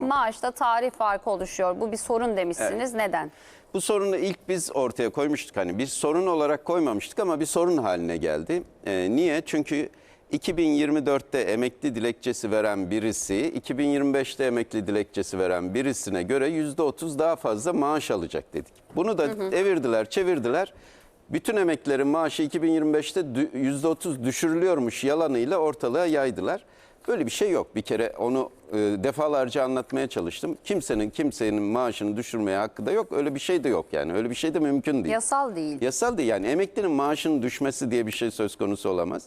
Maaşta tarih farkı oluşuyor. Bu bir sorun demişsiniz. Neden? Bu sorunu ilk biz ortaya koymuştuk. Hani bir sorun olarak koymamıştık ama bir sorun haline geldi. Ee, niye? Çünkü 2024'te emekli dilekçesi veren birisi, 2025'te emekli dilekçesi veren birisine göre %30 daha fazla maaş alacak dedik. Bunu da evirdiler, çevirdiler. Bütün emeklilerin maaşı 2025'te dü- %30 düşürülüyormuş yalanıyla ortalığa yaydılar. Böyle bir şey yok. Bir kere onu e, defalarca anlatmaya çalıştım. Kimsenin kimsenin maaşını düşürmeye hakkı da yok. Öyle bir şey de yok yani. Öyle bir şey de mümkün değil. Yasal değil. Yasal değil yani emeklinin maaşının düşmesi diye bir şey söz konusu olamaz.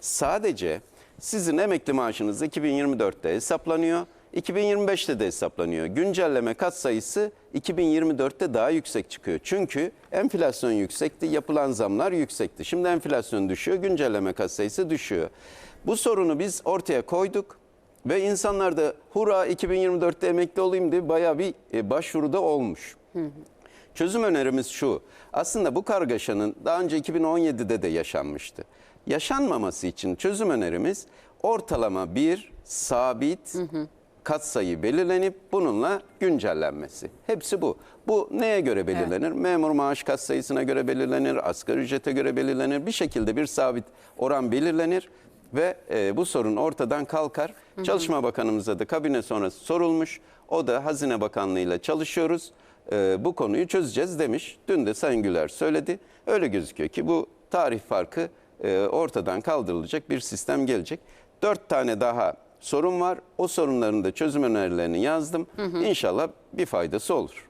Sadece sizin emekli maaşınız 2024'te hesaplanıyor. 2025'te de hesaplanıyor. Güncelleme kat sayısı 2024'te daha yüksek çıkıyor. Çünkü enflasyon yüksekti, yapılan zamlar yüksekti. Şimdi enflasyon düşüyor, güncelleme kat sayısı düşüyor. Bu sorunu biz ortaya koyduk ve insanlar da hurra 2024'te emekli olayım diye bayağı bir e, başvuruda olmuş. Çözüm önerimiz şu. Aslında bu kargaşanın daha önce 2017'de de yaşanmıştı. Yaşanmaması için çözüm önerimiz ortalama bir sabit katsayı belirlenip bununla güncellenmesi. Hepsi bu. Bu neye göre belirlenir? Memur maaş katsayısına göre belirlenir, asgari ücrete göre belirlenir. Bir şekilde bir sabit oran belirlenir ve e, bu sorun ortadan kalkar. Çalışma Bakanımıza da kabine sonrası sorulmuş. O da Hazine Bakanlığı ile çalışıyoruz. E, bu konuyu çözeceğiz demiş. Dün de Sayın Güler söyledi. Öyle gözüküyor ki bu tarih farkı e, ortadan kaldırılacak bir sistem gelecek. Dört tane daha sorun var. O sorunların da çözüm önerilerini yazdım. İnşallah bir faydası olur.